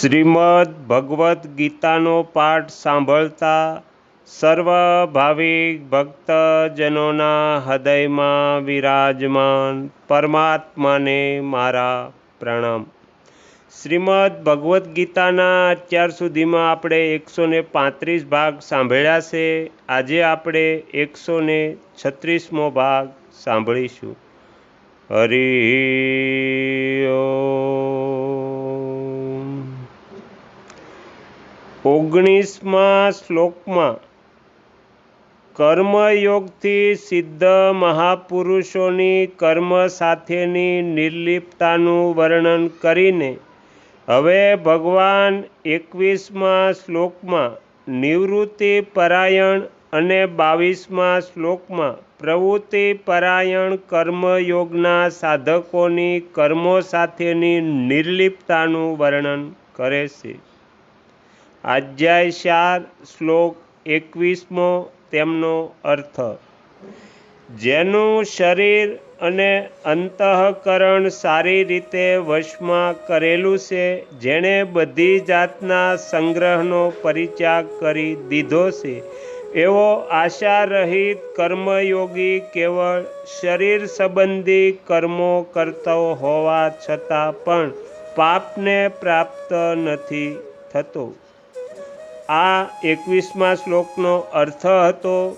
શ્રીમદ્ ભગવદ્ ગીતાનો પાઠ સાંભળતા સર્વ ભાવિક ભક્તજનોના હૃદયમાં વિરાજમાન પરમાત્માને મારા પ્રણામ. શ્રીમદ્ ભગવદ્ ગીતાના અત્યાર સુધીમાં આપણે એકસો ને પાંત્રીસ ભાગ સાંભળ્યા છે. આજે આપણે એકસો ને છત્રીસમો ભાગ સાંભળીશું. હરિ ઓગણીસમાં શ્લોકમાં કર્મયોગથી સિદ્ધ મહાપુરુષોની કર્મ સાથેની નિર્લિપ્તાનું વર્ણન કરીને હવે ભગવાન એકવીસમાં શ્લોકમાં નિવૃત્તિ પરાયણ અને બાવીસમાં શ્લોકમાં પ્રવૃત્તિ પરાયણ કર્મયોગના સાધકોની કર્મો સાથેની નિર્લિપ્તાનું વર્ણન કરે છે. અધ્યાય ચાર શ્લોક એકવીસમો તેમનો અર્થ. જેનું શરીર અને અંતઃકરણ સારી રીતે વશમાં કરેલું છે, જેણે બધી જાતના સંગ્રહનો પરિત્યાગ કરી દીધો છે. એવો આશારહિત કર્મયોગી કેવળ શરીર સંબંધી કર્મો કરતો હોવા છતાં પણ પાપને પ્રાપ્ત નથી થતો. આ એકવીસમા શ્લોકનો અર્થ હતો,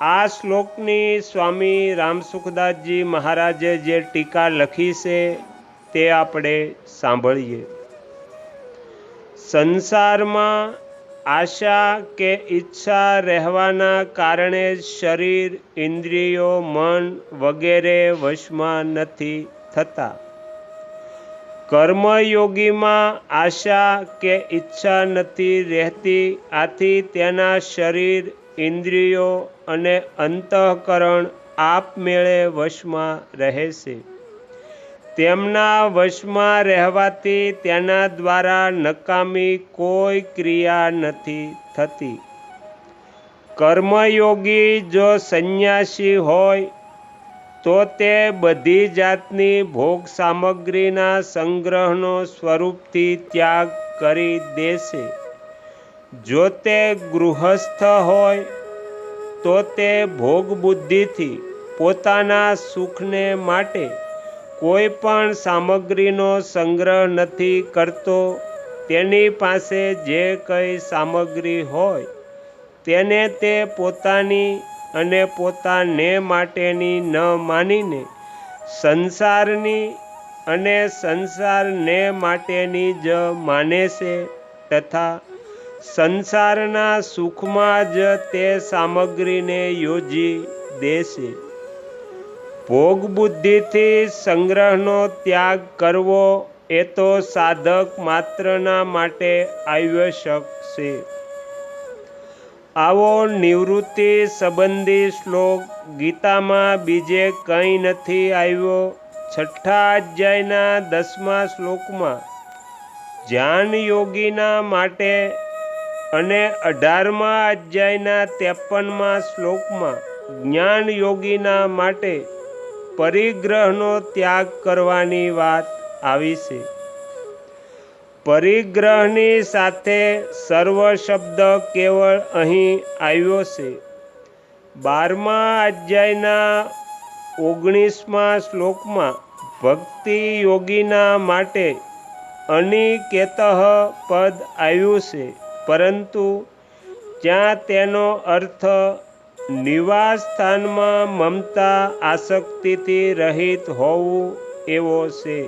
આ શ્લોકની સ્વામી રામસુખદાસજી મહારાજે જે ટીકા લખી છે તે આપણે સાંભળીએ. સંસારમાં આશા કે ઈચ્છા રહેવાના કારણે શરીર, ઇન્દ્રિયો, મન વગેરે વશમાં નથી થતા. કર્મયોગીમાં આશા કે ઈચ્છા નથી રહેતી, આથી તેના શરીર, ઇન્દ્રિયો અને અંતઃકરણ આપમેળે વશમાં રહે છે તેમના વશમાં રહેવાથી તેના દ્વારા નકામી કોઈ ક્રિયા નથી થતી. કર્મયોગી જો સંન્યાસી હોય તો તે બધી જાતની ભોગ સામગ્રીના સંગ્રહનો સ્વરૂપથી ત્યાગ કરી દેશે. જો તે ગૃહસ્થ હોય, તો તે ભોગ બુદ્ધિથી પોતાના સુખને માટે કોઈ પણ સામગ્રીનો સંગ્રહ નથી કરતો. તેની પાસે જે કંઈ સામગ્રી હોય, તેને તે પોતાની અને પોતાને માટેની ન માનીને સંસારની અને સંસારને માટેની જ માને છે તથા સંસારના સુખમાં જ તે સામગ્રીને યોજી દેશે ભોગ બુદ્ધિથી સંગ્રહનો ત્યાગ કરવો એ તો સાધક માત્રના માટે આવશ્યક છે. આવો નિવૃત્તિ સંબંધી શ્લોક ગીતામાં બીજે કંઈ નથી આવ્યો. છઠ્ઠા અધ્યાયના દસમા શ્લોકમાં ધ્યાન યોગીના માટે અને અઢારમા અધ્યાયના ત્રેપનમાં શ્લોકમાં, જ્ઞાન યોગીના માટે પરિગ્રહનો ત્યાગ કરવાની વાત આવી છે. પરિગ્રહની સાથે સર્વ શબ્દ કેવળ અહીં આવ્યો છે. બારમા અધ્યાયના ઓગણીસમાં શ્લોકમાં, ભક્તિ યોગીના માટે અનિકેત પદ આવ્યું છે, પરંતુ જ્યાં તેનો અર્થ નિવાસ સ્થાનમાં મમતા આસક્તિથી રહિત હોવું એવો છે.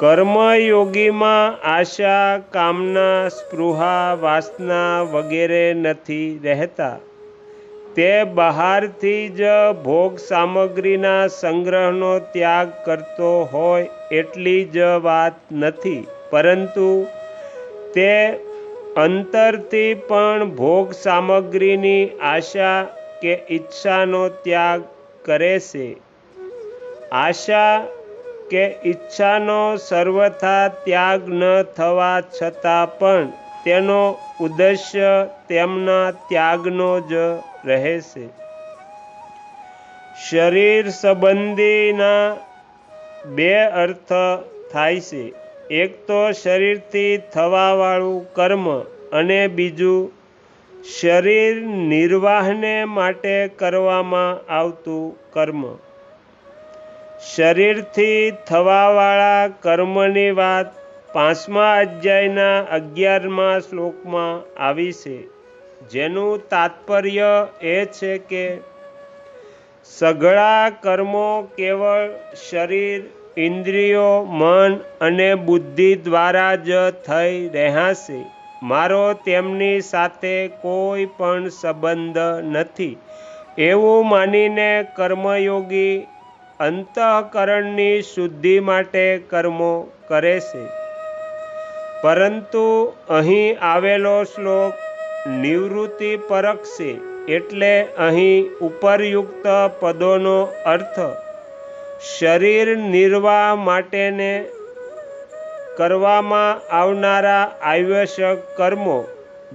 કર્મયોગીમાં આશા, કામના, સ્પૃહા, વાસના વગેરે નથી રહેતા. તે બહારથી જ ભોગ સામગ્રીના સંગ્રહનો ત્યાગ કરતો હોય એટલી જ વાત નથી. પરંતુ તે અંતરથી પણ ભોગ સામગ્રીની આશા કે ઈચ્છાનો ત્યાગ કરે છે. આશા કે ઈચ્છાનો સર્વથા ત્યાગ ન થવા છતાં પણ તેનો ઉદ્દેશ્ય તેમના ત્યાગનો જ રહેશે. શરીર સંબંધીના બે અર્થ થાય છે. એક તો શરીરથી થવાવાળું કર્મ અને બીજું શરીર નિર્વાહને માટે કરવામાં આવતું કર્મ. શરીરથી થવાવાળા કર્મની વાત પાંચમા અધ્યાયના અગિયારમા શ્લોકમાં આવી છે. જેનું તાત્પર્ય એ છે કે સઘળા કર્મો કેવળ શરીર, ઇન્દ્રિયો, મન અને બુદ્ધિ દ્વારા જ થઈ રહ્યા છે. મારો તેમની સાથે કોઈ પણ સંબંધ નથી. એવું માનીને કર્મયોગી અંતઃકરણની શુદ્ધિ માટે કર્મો કરે છે. પરંતુ અહીં આવેલો શ્લોક નિવૃત્તિ પરક છે એટલે અહીં ઉપરયુક્ત પદોનો અર્થ શરીર નિર્વાહ માટેને કરવામાં આવનારા આવશ્યક કર્મો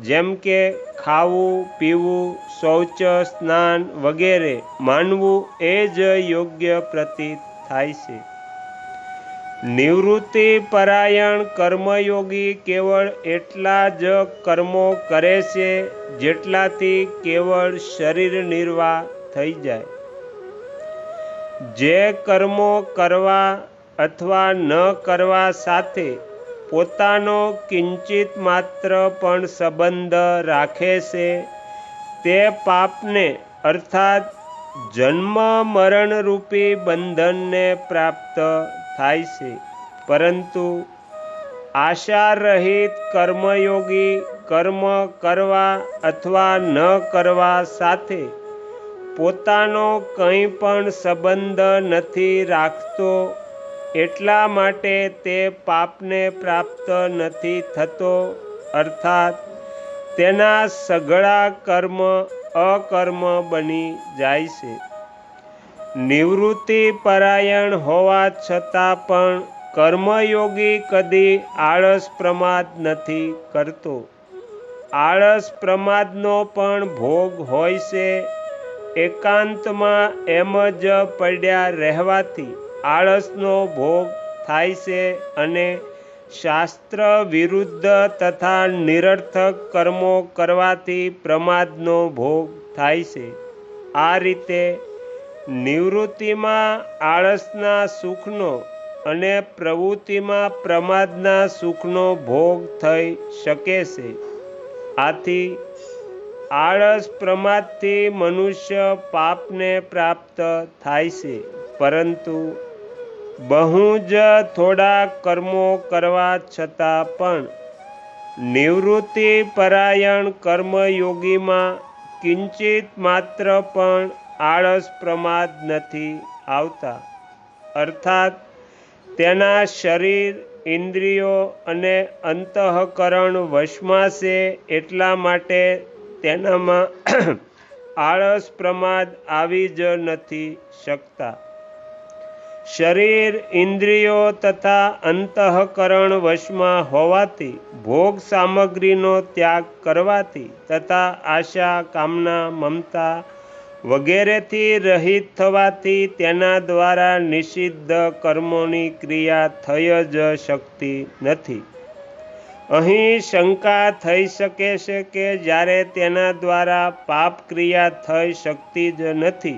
જેમ કે ખાવું, પીવું, શૌચ, સ્નાન વગેરે માનવું એ જ યોગ્ય પ્રતીત થાય છે. નિવૃત્તિ પરાયણ કર્મયોગી કેવળ એટલા જ કર્મો કરે છે જેટલાથી કેવળ શરીર નિર્વાહ થઈ જાય. જે કર્મો કરવા અથવા ન કરવા સાથે પોતાનો કિંચિત માત્ર પણ સંબંધ રાખે છે. તે પાપને, અર્થાત જન્મ મરણરૂપી બંધનને પ્રાપ્ત થાય છે. પરંતુ આશારહિત કર્મયોગી કર્મ કરવા અથવા ન કરવા સાથે પોતાનો કંઈ પણ સંબંધ નથી રાખતો એટલા માટે તે પાપને પ્રાપ્ત નથી થતો, અર્થાત તેના સઘળા કર્મ અકર્મ બની જાય છે. નિવૃત્તિ પરાયણ હોવા છતાં પણ કર્મયોગી કદી આળસ પ્રમાદ નથી કરતો. આળસ પ્રમાદનો પણ ભોગ હોય છે, એકાંતમાં એમ જ પડ્યા રહેવાથી. આળસનો ભોગ થાય છે અને શાસ્ત્ર વિરુદ્ધ તથા નિરર્થક કર્મો કરવાથી પ્રમાદનો ભોગ થાય છે. આ રીતે નિવૃત્તિમાં આળસના સુખનો અને પ્રવૃત્તિમાં પ્રમાદના સુખનો ભોગ થઈ શકે છે. આથી આળસ પ્રમાદથી મનુષ્ય પાપને પ્રાપ્ત થાય છે. પરંતુ બહુ જ થોડા કર્મો કરવા છતાં પણ નિવૃત્તિ પરાયણ કર્મયોગીમાં કિંચિત માત્ર પણ આળસ પ્રમાદ નથી આવતા. અર્થાત, તેના શરીર, ઇન્દ્રિયો અને અંતઃકરણ વશમાં છે એટલા માટે તેનામાં આળસ પ્રમાદ આવી જ નથી શકતા. શરીર ઇન્દ્રિયો તથા અંતઃકરણ વશમાં હોવાથી ભોગ સામગ્રીનો ત્યાગ કરવાથી તથા આશા, કામના, મમતા વગેરેથી રહિત થવાથી તેના દ્વારા નિષિદ્ધ કર્મોની ક્રિયા થઈ જ શકતી નથી. અહીં શંકા થઈ શકે છે કે જ્યારે તેના દ્વારા પાપ ક્રિયા થઈ શકતી જ નથી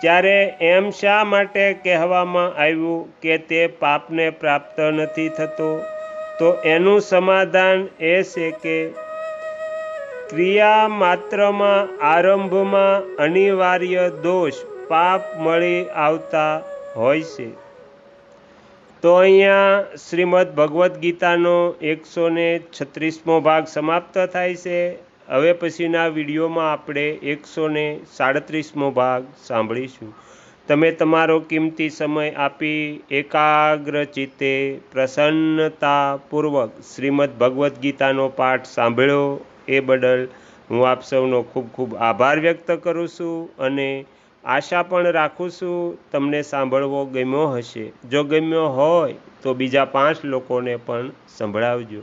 ત્યારે એમ શા માટે કહેવામાં આવ્યું કે તે પાપને પ્રાપ્ત નથી થતો? તો એનું સમાધાન એ છે કે ક્રિયા માત્રમાં આરંભમાં અનિવાર્ય દોષ પાપ મળી આવતા હોય છે. તો અહીંયા શ્રીમદ ભગવદ્ ગીતાનો એકસો ને છત્રીસમો ભાગ સમાપ્ત થાય છે. હવે પછીના વિડીયોમાં આપણે એકસો ને સાડત્રીસમો ભાગ સાંભળીશું. તમે તમારો કિંમતી સમય આપી એકાગ્ર ચિત્તે પ્રસન્નતાપૂર્વક શ્રીમદ ભગવદ્ ગીતાનો પાઠ સાંભળ્યો એ બદલ હું આપ સૌનો ખૂબ ખૂબ આભાર વ્યક્ત કરું છું અને આશા પણ રાખું છું તમને સાંભળવો ગમ્યો હશે. જો ગમ્યો હોય તો બીજા પાંચ લોકોને પણ સંભળાવજો.